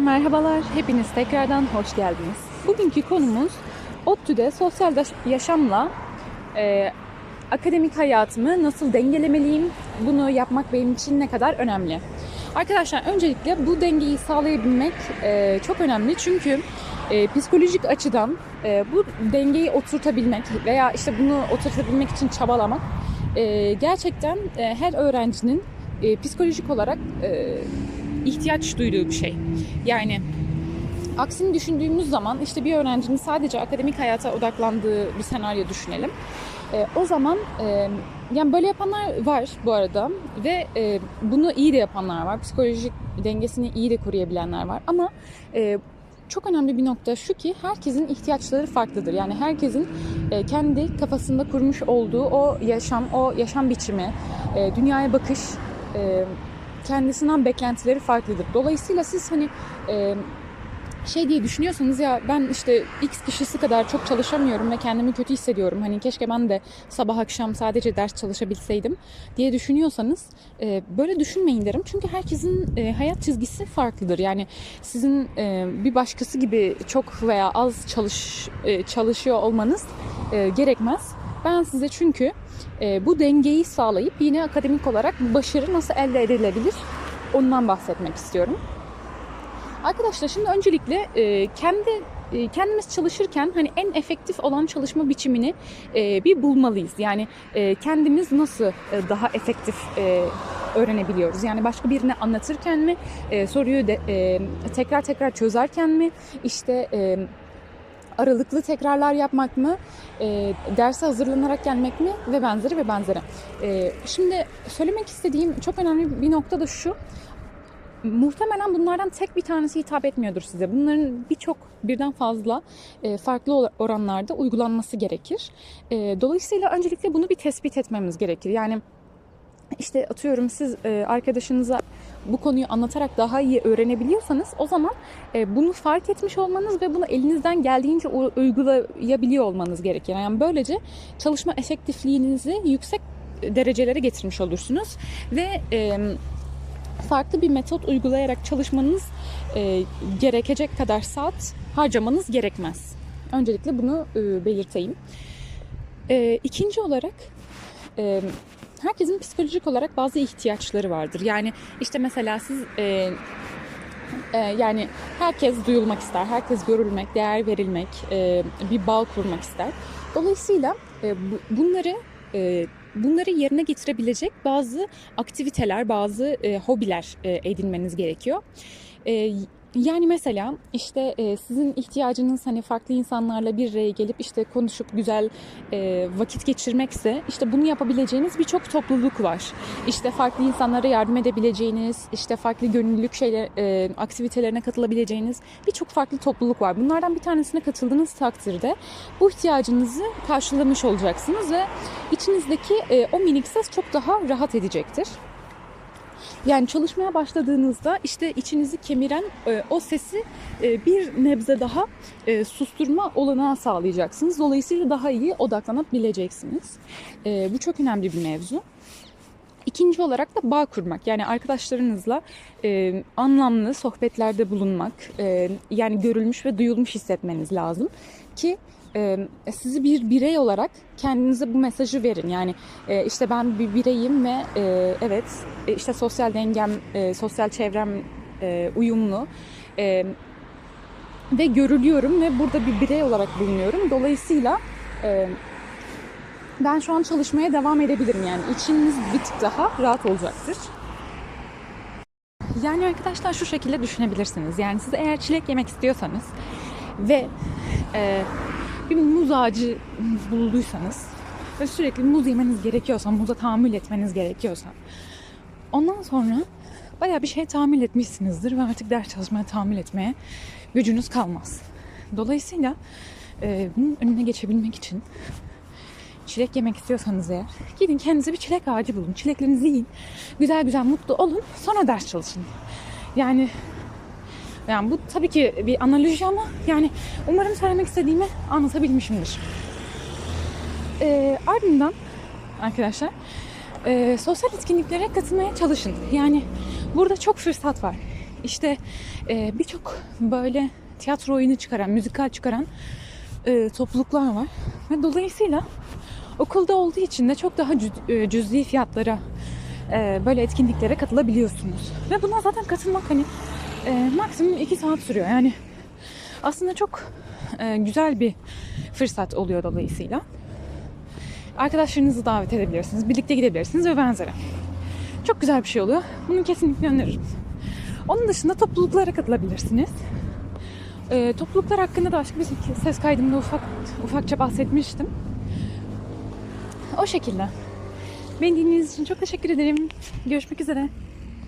Merhabalar, hepiniz tekrardan hoş geldiniz. Bugünkü konumuz ODTÜ'de sosyal yaş- yaşamla e, akademik hayatımı nasıl dengelemeliyim, bunu yapmak benim için ne kadar önemli. Arkadaşlar öncelikle bu dengeyi sağlayabilmek e, çok önemli çünkü e, psikolojik açıdan e, bu dengeyi oturtabilmek veya işte bunu oturtabilmek için çabalamak e, gerçekten e, her öğrencinin e, psikolojik olarak e, ihtiyaç duyduğu bir şey. Yani aksini düşündüğümüz zaman işte bir öğrencinin sadece akademik hayata odaklandığı bir senaryo düşünelim. E, o zaman e, yani böyle yapanlar var bu arada ve e, bunu iyi de yapanlar var. Psikolojik dengesini iyi de koruyabilenler var. Ama e, çok önemli bir nokta şu ki herkesin ihtiyaçları farklıdır. Yani herkesin e, kendi kafasında kurmuş olduğu o yaşam, o yaşam biçimi, e, dünyaya bakış, e, kendisinden beklentileri farklıdır. Dolayısıyla siz hani e, şey diye düşünüyorsanız ya ben işte X kişisi kadar çok çalışamıyorum ve kendimi kötü hissediyorum. Hani keşke ben de sabah akşam sadece ders çalışabilseydim diye düşünüyorsanız e, böyle düşünmeyin derim. Çünkü herkesin e, hayat çizgisi farklıdır. Yani sizin e, bir başkası gibi çok veya az çalış e, çalışıyor olmanız e, gerekmez. Ben size çünkü e, bu dengeyi sağlayıp yine akademik olarak başarı nasıl elde edilebilir ondan bahsetmek istiyorum. Arkadaşlar şimdi öncelikle e, kendi e, kendimiz çalışırken hani en efektif olan çalışma biçimini e, bir bulmalıyız. Yani e, kendimiz nasıl e, daha efektif e, öğrenebiliyoruz? Yani başka birine anlatırken mi, e, soruyu de, e, tekrar tekrar çözerken mi, işte e, aralıklı tekrarlar yapmak mı, e, derse hazırlanarak gelmek mi ve benzeri ve benzeri. E, şimdi söylemek istediğim çok önemli bir nokta da şu. Muhtemelen bunlardan tek bir tanesi hitap etmiyordur size. Bunların birçok birden fazla e, farklı oranlarda uygulanması gerekir. E, dolayısıyla öncelikle bunu bir tespit etmemiz gerekir. Yani işte atıyorum siz e, arkadaşınıza bu konuyu anlatarak daha iyi öğrenebiliyorsanız o zaman e, bunu fark etmiş olmanız ve bunu elinizden geldiğince uygulayabiliyor olmanız gerekir. Yani böylece çalışma efektifliğinizi yüksek derecelere getirmiş olursunuz ve e, farklı bir metot uygulayarak çalışmanız e, gerekecek kadar saat harcamanız gerekmez. Öncelikle bunu e, belirteyim. E, ikinci olarak e, herkesin psikolojik olarak bazı ihtiyaçları vardır. Yani işte mesela siz e, e, yani herkes duyulmak ister, herkes görülmek, değer verilmek, e, bir bağ kurmak ister. Dolayısıyla e, bu, bunları e, bunları yerine getirebilecek bazı aktiviteler, bazı e, hobiler e, edinmeniz gerekiyor. E, yani mesela işte e, sizin ihtiyacınız hani farklı insanlarla bir araya gelip işte konuşup güzel e, vakit geçirmekse işte bunu yapabileceğiniz birçok topluluk var. İşte farklı insanlara yardım edebileceğiniz, işte farklı gönüllülük şeyler, e, aktivitelerine katılabileceğiniz birçok farklı topluluk var. Bunlardan bir tanesine katıldığınız takdirde bu ihtiyacınızı karşılamış olacaksınız ve içinizdeki e, o minik ses çok daha rahat edecektir. Yani çalışmaya başladığınızda işte içinizi kemiren e, o sesi e, bir nebze daha e, susturma olanağı sağlayacaksınız. Dolayısıyla daha iyi odaklanabileceksiniz. Bu çok önemli bir mevzu. İkinci olarak da bağ kurmak. Yani arkadaşlarınızla e, anlamlı sohbetlerde bulunmak. E, yani görülmüş ve duyulmuş hissetmeniz lazım. Ki e, sizi bir birey olarak kendinize bu mesajı verin. Yani e, işte ben bir bireyim ve e, evet e, işte sosyal dengem, e, sosyal çevrem e, uyumlu. E, ve görülüyorum ve burada bir birey olarak bulunuyorum. Dolayısıyla e, ben şu an çalışmaya devam edebilirim yani. İçiniz bir tık daha rahat olacaktır. Yani arkadaşlar şu şekilde düşünebilirsiniz. Yani siz eğer çilek yemek istiyorsanız ve e, bir muz ağacı bulduysanız ve sürekli muz yemeniz gerekiyorsa, muza tahammül etmeniz gerekiyorsa ondan sonra bayağı bir şey tahammül etmişsinizdir ve artık ders çalışmaya tahammül etmeye gücünüz kalmaz. Dolayısıyla e, bunun önüne geçebilmek için çilek yemek istiyorsanız eğer gidin kendinize bir çilek ağacı bulun. Çileklerinizi yiyin. Güzel güzel mutlu olun. Sonra ders çalışın. Yani yani bu tabii ki bir analoji ama yani umarım söylemek istediğimi anlatabilmişimdir. Ee, ardından arkadaşlar e, sosyal etkinliklere katılmaya çalışın. Yani burada çok fırsat var. işte e, birçok böyle tiyatro oyunu çıkaran, müzikal çıkaran e, topluluklar var. Ve dolayısıyla okulda olduğu için de çok daha cüz- e, cüzi fiyatlara e, böyle etkinliklere katılabiliyorsunuz. Ve buna zaten katılmak hani e, maksimum 2 saat sürüyor. Yani aslında çok e, güzel bir fırsat oluyor dolayısıyla. Arkadaşlarınızı davet edebilirsiniz, birlikte gidebilirsiniz ve benzeri. Çok güzel bir şey oluyor. Bunu kesinlikle öneririm. Onun dışında topluluklara katılabilirsiniz. E, topluluklar hakkında da başka bir ses kaydımda ufak ufakça bahsetmiştim. O şekilde. Beni dinlediğiniz için çok teşekkür ederim. Görüşmek üzere.